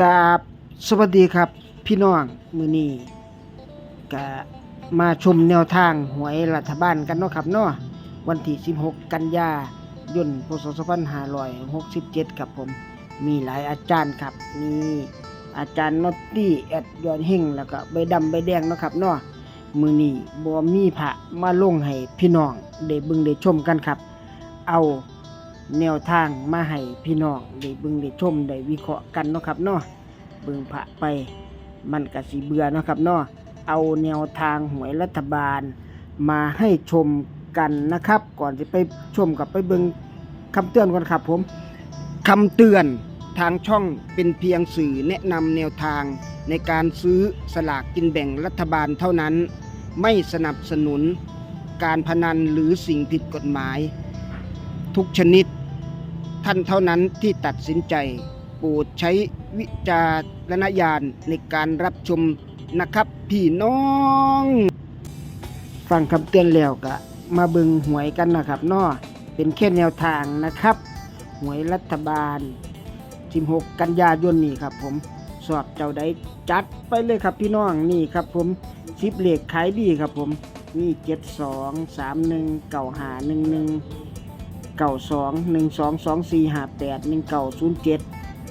กราบสวัสดีครับ พี่น้องมือนี้กะมาชมแนวทางหวยรัฐบาลกันเนาะครับเนาะวันที่ 16 กันยายนพศ2567ครับผมมีหลายอาจารย์ครับ มีอาจารย์นอตตี้แอดยอนเฮงแล้วก็ใบดำใบแดงเนาะครับเนาะมือนี้บ่มีพระมาลงให้พี่น้องได้บิ่งได้ชมกันครับ เอา แนวทางมาให้พี่น้องได้เบิ่งได้ชมได้วิเคราะห์กันเนาะครับเนาะเบิ่งพระไปมันก็สิเบื่อเนาะครับเนาะเอาแนวทางหวยรัฐบาลมาให้ชมกันนะครับ ก่อนจะไปชมกับไปเบิ่งคำเตือนก่อนครับผมคำเตือนทางช่องเป็นเพียงสื่อแนะนำแนวทางในการซื้อสลากกินแบ่งรัฐบาลเท่านั้น ไม่สนับสนุนการพนันหรือสิ่งผิดกฎหมาย ทุกชนิด ท่านเท่านั้นที่ตัดสินใจ โปรดใช้วิจารณญาณในการรับชมนะครับพี่น้องฟังคำเตือนแล้วก็มาบึงหวยกันนะครับนาะเป็นแค่แนวทางนะครับ หวยรัฐบาล 16 กันยายนนี่ครับผมสอบเจ้าใดจัดไปเลยครับพี่น้องนี่ครับผมซิปเหล็กขายดีครับผมนี่72 31 95 11เก่า เก่าสองหนึ่งสองสองสี่ห้าแปดหนึ่งเก่าศูนย์เจ็ด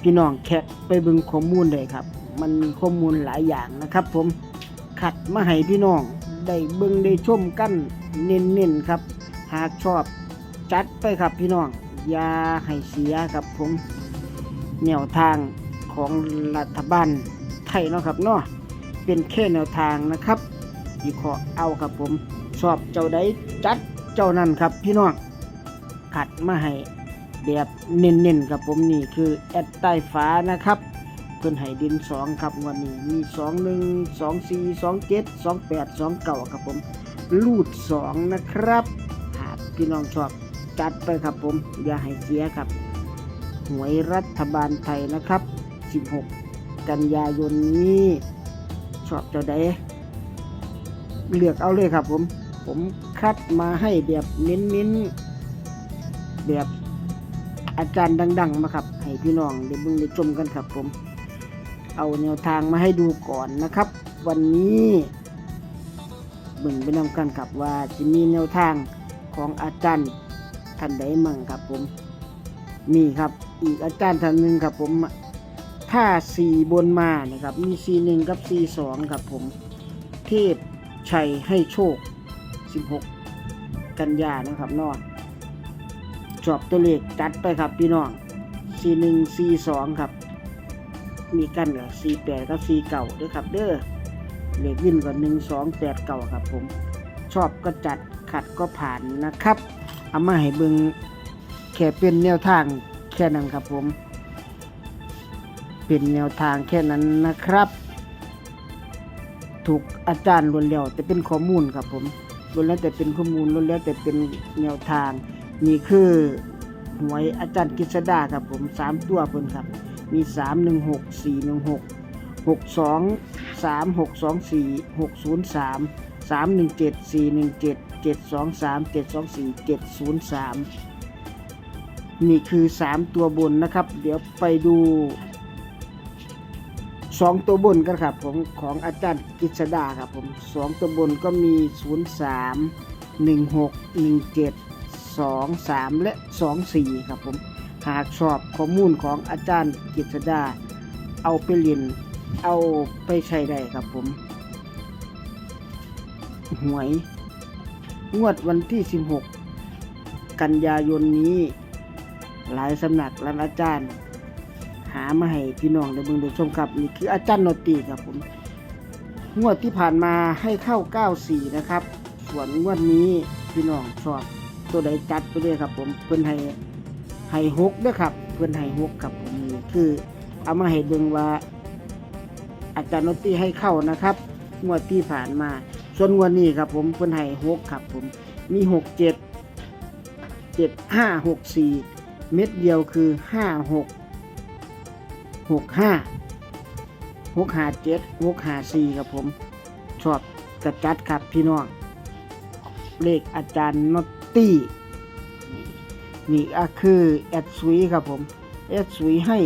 พี่น้องแคปไปบิ่งข้อมูลเลยครับ มันมีข้อมูลหลายอย่างนะครับ ผมขัดมาให้พี่น้องได้เบิ่งได้ชมกันเน้นๆครับ หากชอบจัดไปครับพี่น้องอย่าให้เสียครับผมแนวทางของรัฐบาลไทยเนาะครับเนาะเป็นแค่แนวทางนะครับวิเคราะห์เอาครับผมชอบเจ้าใดจัดเจ้านั้นครับพี่น้อง ขัดมาให้แบบเน้นๆกับผมนี่คือแอดใต้ฟ้านะครับเพิ่นให้ดินสองครับวันนี้มีสองหนึ่งสองสี่สองเจ็ดสองแปดสองเก่าครับผมรูดสองนะครับ หากพี่น้องชอบจัดไปครับผม อย่าให้เสียครับ หวยรัฐบาลไทยนะครับ 16 กันยายนนี้ชอบเจ้าใดเลือกเอาเลยครับผม ผมคัดมาให้แบบเน้นๆ แบบอาจารย์ดัง ๆ มาครับ ให้พี่น้องได้เบิ่งได้ชมกันครับผม เอาแนวทางมาให้ดูก่อนนะครับ วันนี้เบิ่งไปนำกันครับว่าจะมีแนวทางของอาจารย์ท่านใดมั่งครับผม มีครับ อีกอาจารย์ท่านหนึ่งครับผม ถ้าสี่บนมานะครับ มีสีหนึ่งกับสีสองครับผม เทพชัยให้โชค 16 กันยานะครับนอน ชอบตัวเลขจัดไปครับพี่น้อง41 42ครับ มีกันกับ48กับ49ด้วยครับ เด้อเลขวินก็1289ครับ ผม ชอบก็จัดขัดก็ผ่านนะครับเอามาให้เบิงแค่เป็นแนวทางแค่นั้นครับผม เป็นแนวทางแค่นั้นนะครับ ถูกอาจารย์ล้วนแล้วแต่เป็นข้อมูลครับผมล้วนแล้วแต่เป็นข้อมูลล้วนแล้วแต่เป็นแนวทาง นี่คือหวยอาจารย์กฤษดาครับผมสามตัวเพิ่นครับ มีสามหนึ่งหกสี่หนึ่งหกหกสองสามหกสองสี่หกศูนย์สามสามหนึ่งเจ็ดสี่หนึ่งเจ็ดเจ็ดสองสามเจ็ดสองสี่เจ็ดศูนย์สามนี่คือสามตัวบนนะครับ เดี๋ยวไปดูสองตัวบนกันครับผมของอาจารย์กฤษดาครับผมสองตัวบนก็มีศูนย์สามหนึ่งหกหนึ่งเจ็ด สองสามและสองสี่ครับผม หากชอบข้อมูลของอาจารย์กฤษดา เอาไปเรียนเอาไปใช้ได้ครับผม หวย งวดวันที่ 16 กันยายนนี้ หลายสำนักและอาจารย์ หามาให้พี่น้องได้เบิ่งได้ชมครับ นี่คืออาจารย์โนตีครับผม งวดที่ผ่านมาให้เข้า 94 นะครับ ส่วนงวดนี้พี่น้องชอบ ตัวใดจัดไปเลยครับ ผมเพิ่อนให้ให้หกด้วยครับ เพิ่อนให้หกครับผมนี่คือ เอามาให้เบิ่งว่า อาจารย์โนตีให้เข้านะครับงวดที่ผ่านมา ส่วนงวดนี้ครับ ผมเพิ่อนให้หกครับ ผมมีหกเจ็ดเจ็ดห้าหกสี่เม็ดเดียวคือห้าหกหกห้าหกห้าเจ็ดหกห้าสี่ครับผม ชอบกระจัดครับพี่น้องเลขอาจารย์นต ตี้นี่ก็คือแอดซุยครับผมแอดซุยให้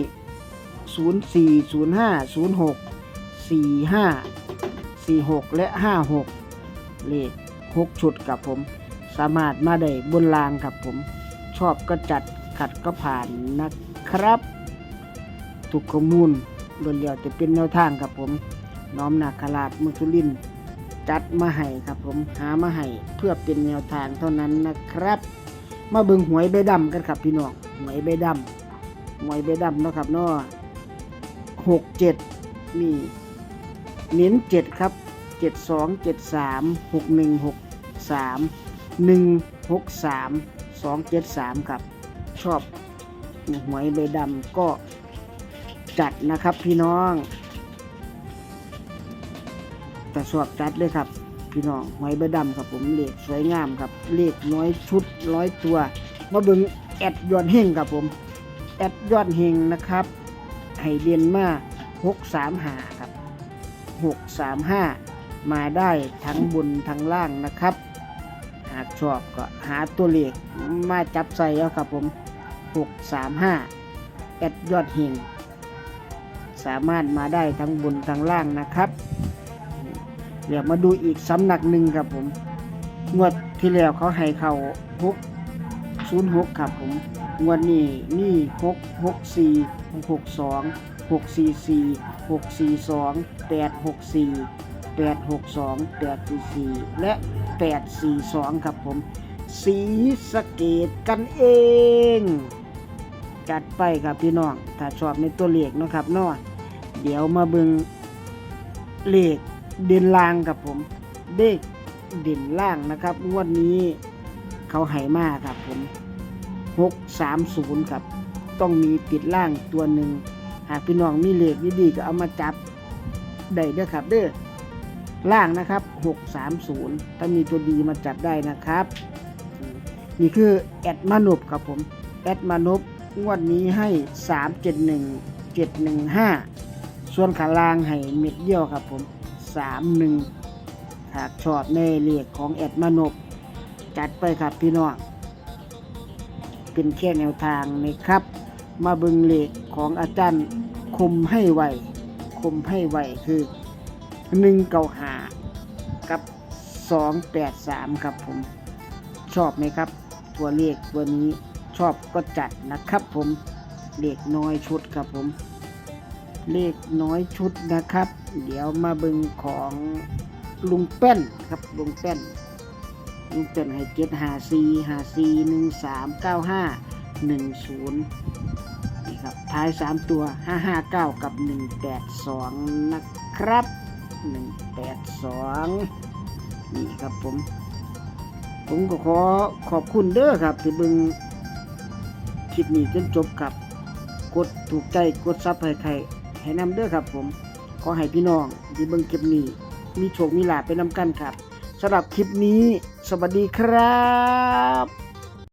ศูนย์สี่ศูนย์ห้าศูนย์หกสี่ห้าสี่หกและห้าหกเลขหกชุดครับผม สามารถมาได้บนรางครับผม ชอบก็จัดขัดก็ผ่านนะครับทุกข้อมูลล้วนเลียวจะเป็นแนวทางครับผม น้อมนาคราชมืองสุรินทร์ จัดมาให้ครับผมหามาให้เพื่อเป็นแนวทางเท่านั้นนะครับ มาเบิ่งหวยใบดำกันครับพี่น้องหวยใบดำหวยใบดำนะครับเนาะหกเจ็ดมีเน้นเจ็ดครับเจ็ดสองเจ็ดสามหกหนึ่งหกสามหนึ่งหกสามสองเจ็ดสามครับ ชอบหวยใบดำก็จัดนะครับพี่น้อง แต่ชอบจัดเลยครับ พี่น้องหอยใบดำครับผมเลขสวยงามครับเลขน้อยชุดร้อยตัวมาเบิงแอดยอดเฮงครับผมแอดยอดเฮงนะครับให้เด่นมาหกสามหาครับหกสามห้ามาได้ทั้งบนทั้งล่างนะครับ หากชอบก็หาตัวเลขมาจับใส่แล้วครับผมหกสามห้าแอดยอดเฮงสามารถมาได้ทั้งบนทั้งล่างนะครับ เดี๋ยวมาดูอีกสำนักหนึ่งครับผม งวดที่แล้วเขาให้เขาหกศูนย์หกครับผม งวดนี้นี่หกหกสี่หกสองหกสี่สี่หกสี่สองแปดหกสี่แปดหกสองแปดสี่สี่และแปดสี่สองครับผม สีสเกตกันเอง จัดไปครับพี่น้อง ถ้าชอบในตัวเลขนะครับนาะเดี๋ยวมาเบิงเลข เด่นล่างครับผมเด็กเด่นล่างนะครับงวดนี้เขาให้มากครับผมหกสามศูนย์ครับ ต้องมีติดล่างตัวหนึ่งหากพี่น้องมีเลขดีๆก็เอามาจับได้เด้อครับเด้อล่างนะครับหกสามศูนย์ถ้ามีตัวดีมาจับได้นะครับ นี่คือแอดมานุบครับผมแอดมานบงวดนี้ให้สามเจ็ดหนึ่งเจ็ดหนึ่งห้าส่วนขาล่างให้เม็ดเดียวครับผม สามหนึ่งหากชอบในเลขของแอดมานบจัดไปครับพี่น้องเป็นแค่แนวทางนะครับ มาบิงเลขของอาจารย์คมให้ไวคมให้ไวคือหนึ่งเก้าหากับสองแปดสามครับผม ชอบไหมครับ ตัวเลขตัวนี้ชอบก็จัดนะครับผมเลขน้อยชุดครับผม เลขน้อยชุดนะครับ เดี๋ยวมาบึงของลุงแป้นครับลุงแป้นลุงแป้นให้เจ็ดหาซีหาซีหนึ่งสามเก้าห้าหนึ่งศูนย์นี่ครับท้ายสามตัวห้าห้าเก้ากับหนึ่งแปดสองนะครับหนึ่งแปดสองนี่ครับผม ผมก็ขอขอบคุณเด้อครับ ที่บึงคลิปนี้จนจบครับ กดถูกใจกดซับให้ใครให้นำเด้อครับผม ขอให้พี่น้องที่เบิ่งคลิปนี้ มีโชคมีลาภไปนำกันครับสำหรับคลิปนี้ สวัสดีครับ